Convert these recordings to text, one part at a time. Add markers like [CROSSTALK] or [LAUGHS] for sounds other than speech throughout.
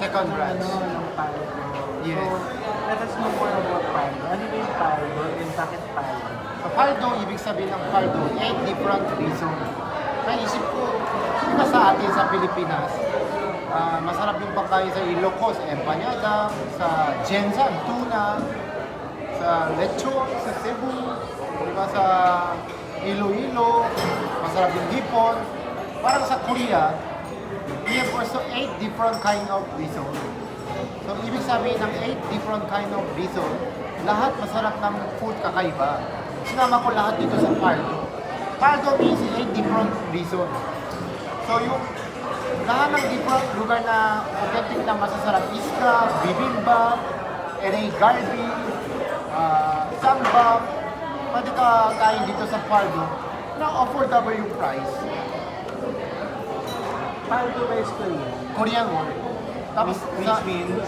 Second branch. Ano, ng Paldo. Yes. So, let us know more about Paldo. Ano ba yung Paldo and bakit? Sa Paldo, ibig sabihin ng Paldo, 8 different reason. Naisip ko, di ba sa atin sa Pilipinas, ah, masarap yung pagkain sa Ilocos, empanada, sa Jensan, tuna, sa lechon, sa Cebu, di ba sa Iloilo, masarap yung hipon. Parang sa Korea, we have also 8 different kind of reason. So, ibig sabihin ng 8 different kind of reason, lahat masarap ng food kakaiba. Sinama ko lahat dito sa Paldo. Paldo means 8 different reason. So, yung lahat ng different lugar na authentic na masasarap, iska, bibimbap, LA Garbi, uh, sambal, pwede ka kain dito sa Paldo na affordable yung price. Paldo ba is Korean? Word. Tapos Which sa means,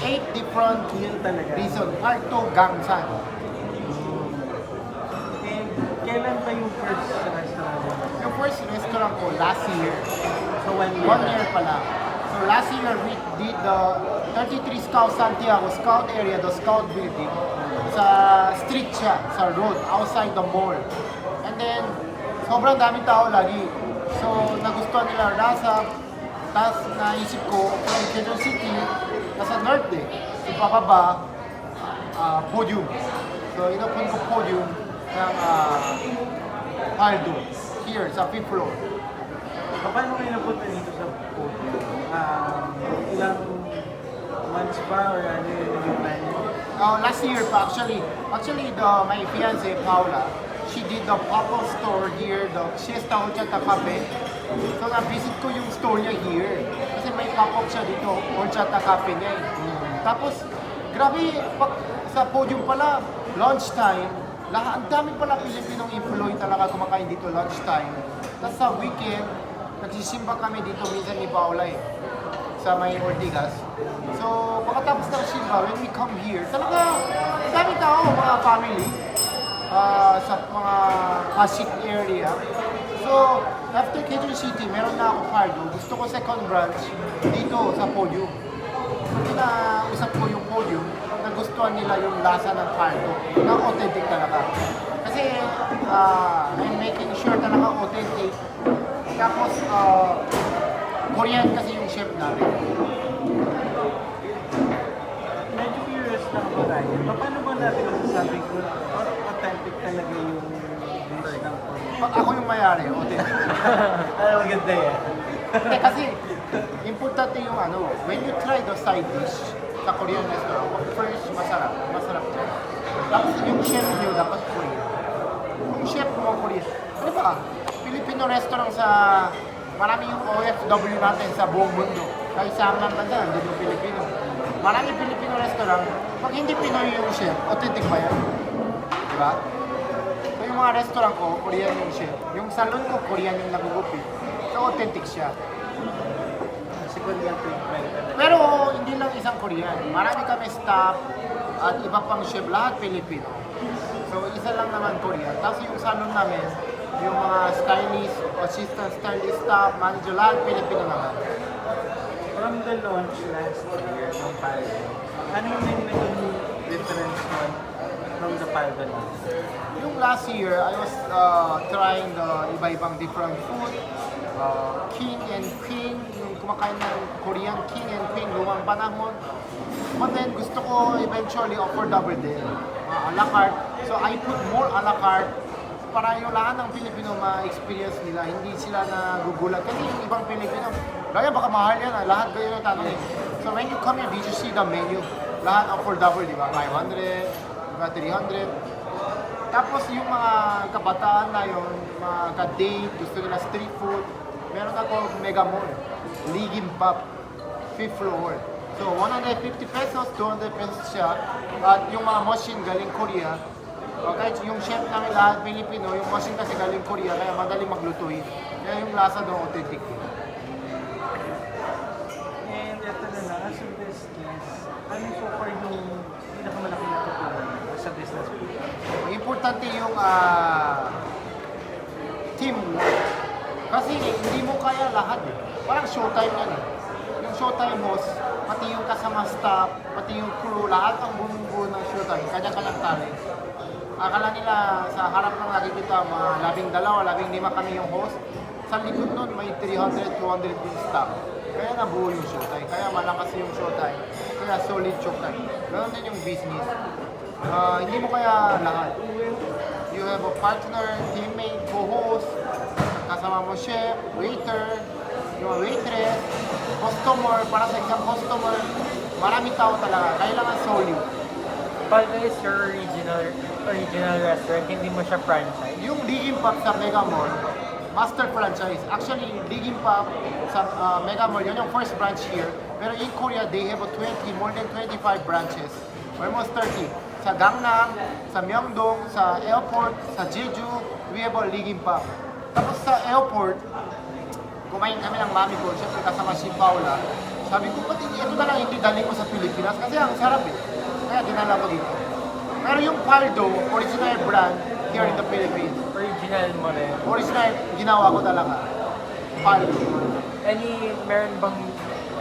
8 different yun talaga. reason. Paldo Gangsan. And kailan ba yung first restaurant mo? Yung first restaurant ko last year, So, one year. one year pa lang. So last year we did the 33 Scout Santiago Scout area, the Scout building. Sa street siya, sa road, outside the mall. And then, sobrang daming tao lagi. So, nagustuhan nila ang lasa. Tapos naisip ko, from Quezon City, nasa North eh. Ipababa, ah, podium. So, inopon ko podium ng uh, Paldo, here sa 5th floor. Paano kayo napunta dito sa podium? Um, ilang months pa or ano yung naging plan niyo? Uh, last year pa actually. Actually, the my fiance Paula, she did the pop-up store here, the Siesta Horchata Cafe. So na-visit ko yung store niya here. Kasi may pop-up siya dito, Horchata Cafe niya eh. Tapos, grabe, pag, sa podium pala, lunchtime, lahat, ang dami pala Pilipinong employee talaga kumakain dito lunchtime. Tapos sa weekend, nagsisimba kami dito minsan ni Paula eh sa may Ortigas. So, pagkatapos ng Simba, when we come here, talaga, ang dami tao, mga family, ah, sa mga Pasig area. So, after Quezon City, meron na ako cardo. Gusto ko second branch dito sa podium. Pag na-usap ko yung podium, nagustuhan nila yung lasa ng cardo na authentic talaga. Kasi, ah, I'm making sure talaga authentic. Tapos, ah, Korean kasi yung chef namin. Medyo curious lang ako, Ryan. Paano ba natin masasabing kung authentic talaga yung dish ng ako yung mayari, authentic. [LAUGHS] Ano maganda yan? Hindi, kasi importante yung ano, when you try the side dish sa Korean restaurant, first, masarap. Masarap siya. Tapos yung chef nyo dapat Korean. Kung chef mo Korean, ano ba? Filipino restaurant sa marami yung OFW natin sa buong mundo. Kahit saan man bansa, hindi yung Pilipino. Marami Filipino restaurant, pag hindi Pinoy yung chef, authentic ba yan? Ba? So yung mga restaurant ko, Korean yung chef. Yung salon ko, Korean yung nagugupit. So authentic siya. Treatment talaga. Pero hindi lang isang Korean. Marami kami staff at iba pang chef, lahat Pilipino. So isa lang naman Korean. Tapos yung salon namin, yung mga stylist, assistant stylist staff, manager, lahat Pilipino naman. From the launch last year ng Paldo, ano yung naging difference nun from the year? Yung last year, I was uh, trying the iba-ibang different food. Uh, king and queen, yung kumakain ng Korean king and queen, lumang panahon. But then gusto ko eventually affordable din. Uh, a la carte. So I put more a la carte para yung lahat ng Pilipino ma-experience nila, hindi sila nagugulat. Kasi yung ibang Pilipino, gaya baka mahal yan, ah. lahat kayo yung tanong. So when you come here, did you see the menu? Lahat affordable, di ba? 500, ba? 300. Tapos yung mga kabataan na yun, mga ka-date, gusto nila street food, meron ako mega mall, Ligim Pub, 5th floor. So 150 pesos, 200 pesos siya. At yung mga machine galing Korea, o kahit yung chef namin lahat Pilipino, yung machine kasi galing Korea, kaya madaling maglutuin. Kaya yung lasa doon authentic. And ito na lang, as a business, ano so far yung pinakamalaki na tutunan mo sa business mo? Ang importante yung ah, teamwork. Kasi hindi mo kaya lahat eh. Parang showtime yan eh. Yung showtime host, pati yung kasama staff, pati yung crew, lahat ang bumubuo ng showtime, kanya-kanyang talent. Akala nila sa harap ng lagi kita, mga labing dalawa, labing lima kami yung host. Sa likod nun, may 300, 200 yung staff. Kaya nabuo yung showtime. Kaya malakas yung showtime. Kaya solid showtime. Ganon din yung business. Ah, hindi mo kaya lahat. You have a partner, teammate, co-host, kasama mo chef, waiter, yung waitress, customer, para sa isang customer, maraming tao talaga. Kailangan solid. Paldo is your original original restaurant, hindi mo siya franchise. Yung Digim Pop sa Mega Mall, master franchise. Actually, Digim Pop sa uh, Mega Mall, yun yung first branch here. Pero in Korea, they have a 20, more than 25 branches. Almost 30. Sa Gangnam, sa Myeongdong, sa airport, sa Jeju, we have a Digim Pop. Tapos sa airport, kumain kami ng mami ko, syempre kasama si Paula. Sabi ko, hindi- ito na lang hindi dali ko sa Pilipinas? Kasi ang sarap eh. Kaya dinala ko dito. Pero yung Paldo, original brand, here in the Philippines. Original mo rin. Original, ginawa ko talaga. Paldo. Any, meron bang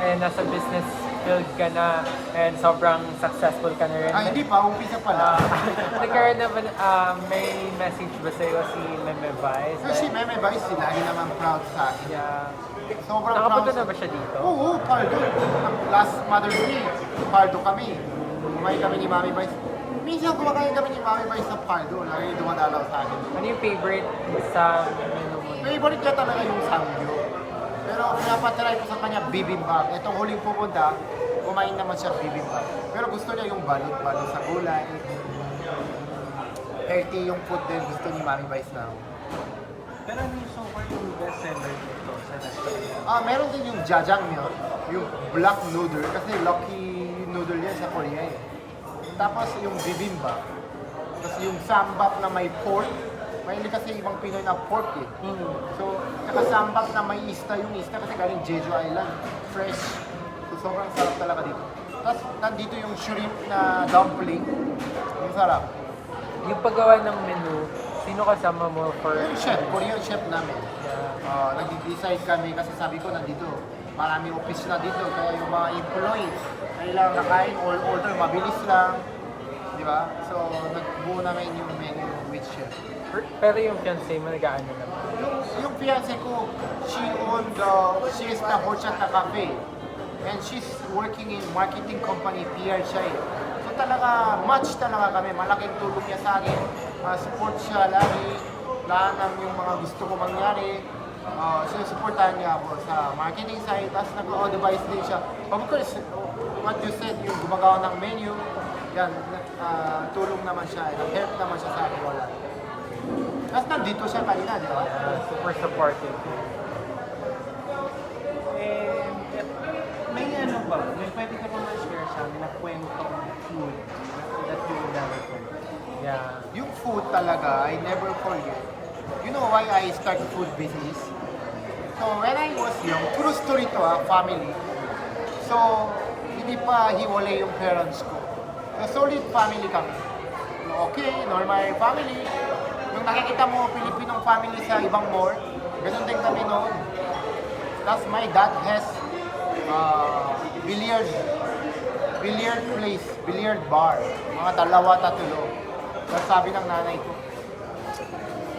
eh, nasa business field ka na and sobrang successful ka na rin? Ah, hindi pa, umpisa pa lang. [LAUGHS] nagkaroon naman, ah, may message ba sa'yo si Meme Vice? Pero si Meme Vice, sila, lagi naman proud sa akin. Yeah. Sobrang Nakapunta proud. na ba siya dito? Oo, Paldo. Last Mother's Day, Paldo kami. Kumain kami ni Mami Vice. Minsan kumakain kami ni Mami Vice sa Paldo. Lagi dumadalaw sa akin. Ano yung favorite sa menu mo? Favorite niya talaga yung Samgyo. Pero pinapatry ko sa kanya bibimbap. Itong huling pupunta, kumain naman siya bibimbap. Pero gusto niya yung balot-balot sa gulay. Healthy yung food din gusto ni Mami Vice na. Pero ano yung so far yung best seller dito sa restaurant? Ah, meron din yung jajangmyeon, yung black noodle, kasi lucky noodle yan sa Korea eh. Tapos yung bibimbap, tapos yung sambap na may pork, may kasi ibang Pinoy na pork eh. So, saka sambap na may ista, yung ista kasi galing Jeju Island, fresh. So, sobrang sarap talaga dito. Tapos, nandito yung shrimp na dumpling, yung sarap. Yung paggawa ng menu, sino kasama mo for... Yung chef, Korean chef namin. Yeah. Uh, nag-decide kami kasi sabi ko nandito, maraming office na dito, kaya yung mga employee, kailangan nakain, all order, mabilis lang. Di ba? So, nagbuo namin yung menu with chef. Pero yung fiancé mo, nag-ano naman? Yung, yung fiancé ko, she owned the, she is the Horchata Cafe. And she's working in marketing company, PR eh. So talaga, match talaga kami. Malaking tulong niya sa akin. Uh, support siya lagi. Lahat ng yung mga gusto ko mangyari. Uh, so, supportahan niya ako sa marketing side. Tapos nag-advise din siya. Of course, what you said, yung gumagawa ng menu, yan, uh, tulong naman siya. Help naman siya sa akin. Wala. Tapos nandito siya kanina, di ba? Yeah, super supportive. And eh, may ano ba, may pwede ka ba ma-share sa amin na kwentong food that you never forget? Yeah. Yung food talaga, I never forget. You know why I start food business? So when I was young, true story to ah, family. So, hindi pa hiwalay yung parents ko. So, solid family kami. Okay, normal family. Yung nakikita mo Filipinong family sa ibang mall, ganun din kami noon. Tapos my dad has uh, billiard billiard place, billiard bar. Mga dalawa, tatlo. Tapos sabi ng nanay ko,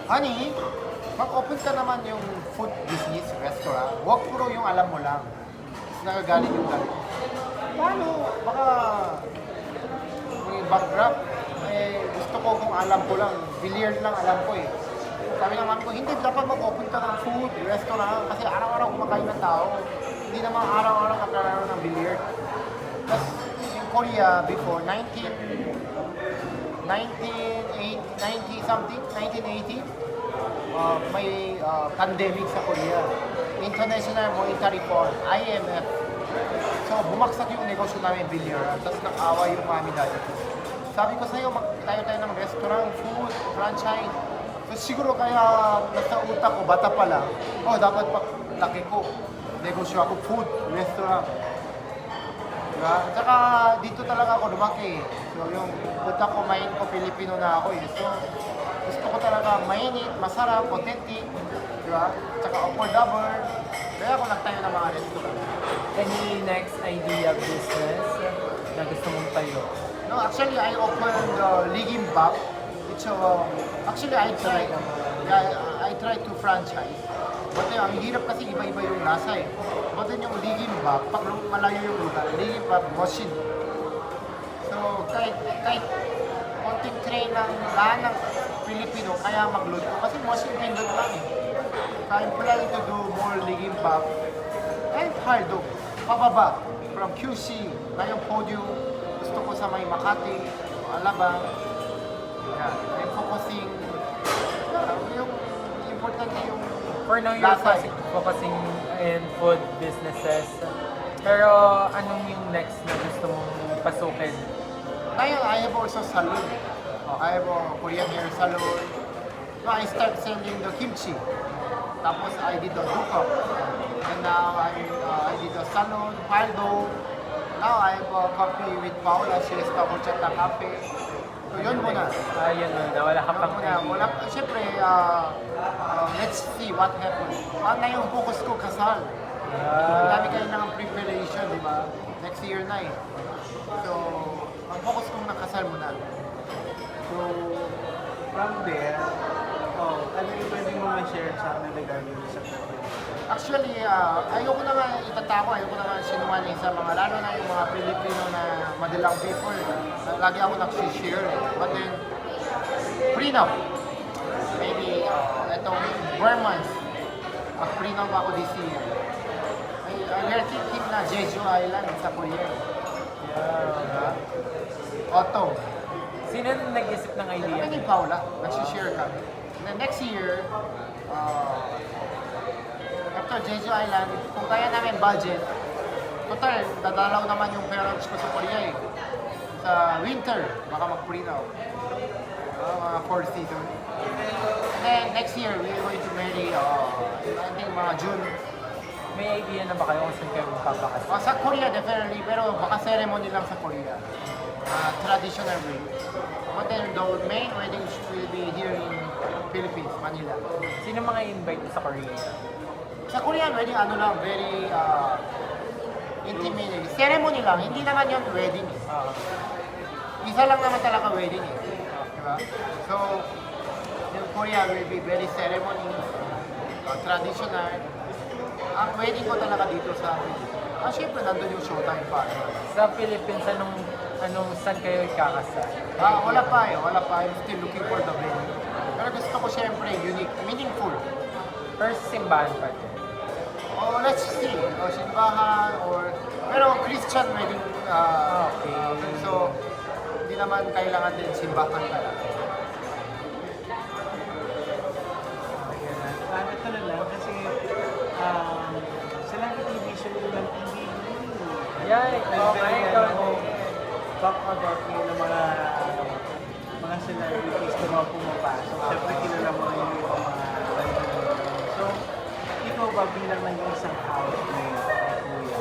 Honey, mag-open ka naman yung food business restaurant. Huwag puro yung alam mo lang. Tapos nagagalit yung ko. Paano? Baka may backdrop. Eh, gusto ko kung alam ko lang. Billiard lang alam ko eh. Sabi ng mami ko, hindi, dapat mag-open ka ng food restaurant kasi araw-araw kumakain ng tao. Hindi naman araw-araw naglalaro ng billiard. Tapos, in Korea before, 19... 1980, 90 something, 1980, uh, may uh, pandemic sa Korea. International Monetary Fund, IMF. So, bumaksak yung negosyo namin billiard. Tapos nakawa yung mami dati ko. Sabi ko sa'yo, magtayo tayo ng restaurant, food, franchise. So, siguro kaya nasa utak ko, bata pa lang, oh, dapat pa laki ko. Negosyo ako, food, restaurant. Diba? At saka dito talaga ako lumaki. So yung utak ko, main ko, Pilipino na ako eh. So gusto ko talaga mainit, masarap, authentic. Diba? At saka affordable. Kaya ako nagtayo ng mga restaurant. Any next idea business na gusto mong tayo? No, actually, I opened uh, Ligim Bap. It's a, actually, I tried, yeah, I tried to franchise. But ang hirap kasi iba-iba yung lasa eh. But then yung Ligim Bap, pag malayo yung lugar, Ligim Bap, Mosin. So, kahit, kahit konting train ng lahat ng Pilipino, kaya mag-load ko. Kasi Mosin pindot lang eh. So, I'm planning to do more Ligim Bap and Hardo. Pababa, from QC, na yung podium, gusto ko sa may Makati, Alabang. Yan, I'm focusing, uh, yung importante yung For now, you're focusing, focusing in food businesses. Pero anong yung next na gusto mong pasukin? Ngayon, I have also salon. I have a Korean hair salon. So I start selling the kimchi. Tapos I did the hookup. And now I, uh, I did the salon, Paldo. Now I have a coffee with Paula, Siesta Horchata Cafe. So yun muna. Ah, yun na, wala ka pang muna. Wala, siyempre, uh, uh, let's see what happens. Paano na yung focus ko kasal? Ang dami kayo ng preparation, di ba? Next year na eh. So, ang focus kong nakasal muna. So, from there, oh, ano yung pwede mo ma-share sa na gagawin sa career? Actually, ah, ayoko naman itatako, ayoko naman sinungaling sa mga, lalo na yung mga Pilipino na madalang people. na Lagi ako nagsishare. eh. But then, prenup. Maybe, uh, itong four months, mag-prenup ako this year. Ay, we're thinking na Jeju Island sa Korea. Yeah. Autumn. Sino na nag-isip ng idea? Kami ni Paula, nagsishare kami. And then next year, uh, after Jeju Island, kung kaya namin budget, total, dadalaw naman yung parents ko sa Korea eh. Sa winter, baka mag-prenup. Uh, mga fourth season. And then next year, we're going to marry, uh, I think mga June. May idea na ba kayo kung saan kayo magpapakasal? Uh, sa Korea definitely, pero baka ceremony lang sa Korea. Uh, traditional way. But then the main wedding will be here in Philippines, Manila. Sino mga invite sa Korea? Sa Korean wedding, ano lang, very uh, intimate. Ceremony lang, hindi naman yung wedding. eh. Ah, Isa lang naman talaga wedding eh. Diba? So, yung Korea will be very ceremony, uh, traditional. Ang wedding ko talaga dito sa Philippines. Ah, syempre, nandun yung showtime pa. sa Philippines, anong, anong saan kayo ikakasal? Ah, wala pa eh, wala pa. I'm still looking for the venue. Pero gusto ko syempre unique, meaningful. First, simbahan pa rin. Oh, let's see. O, simbahan or... Pero Christian wedding. ah, Okay. so, hindi naman kailangan din simbahan talaga. Na lang kasi um, silang television ng TV. Yay! Okay, talk about yung mga ano, mga celebrities na mga pumapasok. Siyempre kilala mo yung ba bilang ng isang housemate, kuya,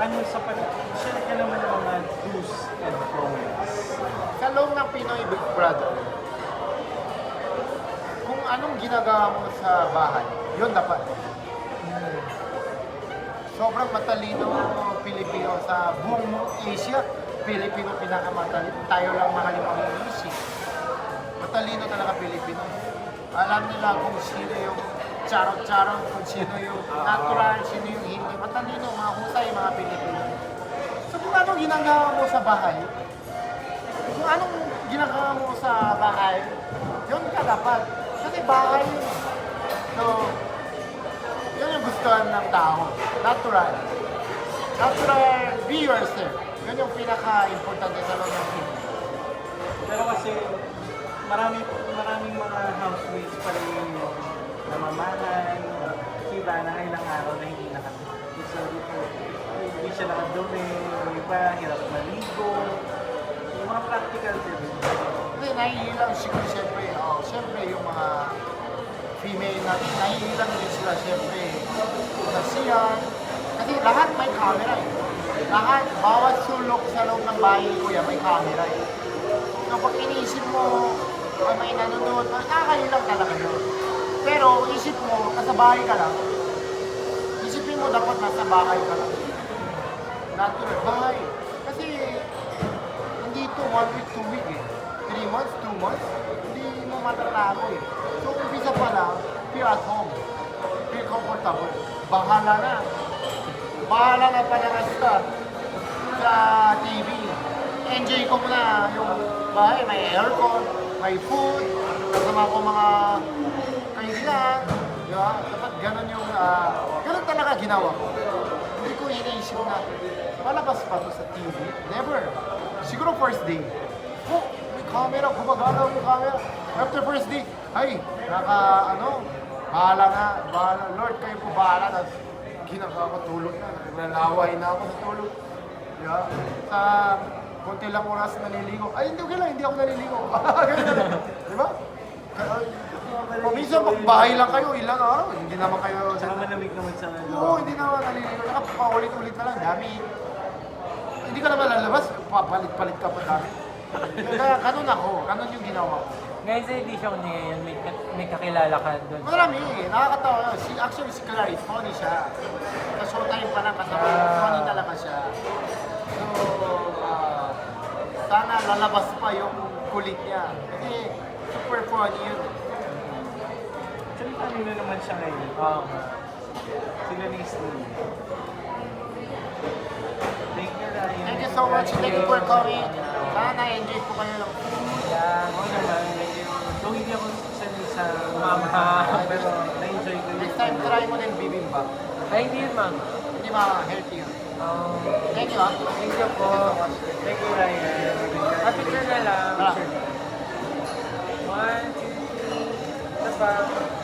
ano sa pan... Share ka naman ng mga do's and don'ts. Sa loob ng Pinoy Big Brother, kung anong ginagawa mo sa bahay, yun dapat. Sobrang matalino ang Pilipino sa buong Asia. Pilipino pinakamatalino. Tayo lang mahalimang isip. Matalino talaga Pilipino. Alam nila kung sino yung charot-charot, kung sino yung natural, sino yung hindi. Matalino, mahusay mga Pilipino. So kung anong ginagawa mo sa bahay, kung anong ginagawa mo sa bahay, yun ka dapat. Kasi bahay yun. So, yun yung gustuhan ng tao. Natural. Natural, be yourself. Yun yung pinaka-importante sa loob ng team. Pero kasi marami maraming mga housemates pa rin yung namamahay, iba na ilang araw na hindi nakatulog. So, hindi siya nakadumi, yung iba hirap maligo. Yung mga practical tips. Kasi nahihilang siguro siyempre, oh, siyempre yung mga female natin, nahihilang din sila siyempre sa siyan. Kasi lahat may camera eh. Lahat, bawat sulok sa loob ng bahay ko yan, may camera eh. So pag iniisip mo, ay may nanonood, nakakahilang talaga yun. Pero isip mo, nasa bahay ka lang, isipin mo dapat nasa bahay ka lang. Natural bahay. Kasi hindi ito one week, two week eh. Three months, two months, hindi mo matatalo eh. So umpisa pa lang, feel at home. Feel comfortable. Bahala na. Bahala na pa na start sa TV. Enjoy ko muna yung bahay, may aircon, may food, kasama ko mga kaibigan. Di ba? Dapat ganun yung, ah, ganun talaga ginawa ko. Hindi ko iniisip na, malabas pa to sa TV. Never. Siguro first day. Oh, may camera, gumagana yung camera. After first day, ay, naka, ano, bahala na, bahala. Lord, kayo po bahala. Tapos, ginagawa ko tulog na. Nalaway na ako sa tulog. Ba? Sa konti lang oras naliligo. Ay, hindi okay lang, hindi ako naliligo. [LAUGHS] Ganun na lang. Di ba? Kaya- Kung minsan magbahay lang kayo, ilang araw, hindi naman kayo... Tsaka malamig naman sa Oo, loob. hindi naman naliligo. Saka paulit-ulit na lang, dami. Hindi ka naman lalabas, papalit-palit ka pa dami. Kaya ganun ako, ganun yung ginawa ko. Ngayon sa edition niya ngayon, may, may kakilala ka doon. Marami, nakakatawa. Si, actually, si Clarice, funny siya. Sa showtime pa lang kasama, Ah. funny talaga siya. So, ah, sana lalabas pa yung kulit niya. Kasi super funny yun. Actually, kanina naman siya ngayon. Oo. Sila ni Steve. Thank you, Ryan. Thank you so much. Thank you for coming. Sana na-enjoy po kayo lang. Yeah. Oo naman, medyo, though hindi ako sanay sa Mama. [LAUGHS] pero na-enjoy ko Next time, try mo din bibimbap. Ay, hindi yun, ma'am. Hindi ma-healthy yun. Oh, Thank you, ah. thank you po. Thank you, Ryan. Ah, picture na lang. Tara. One, two, three.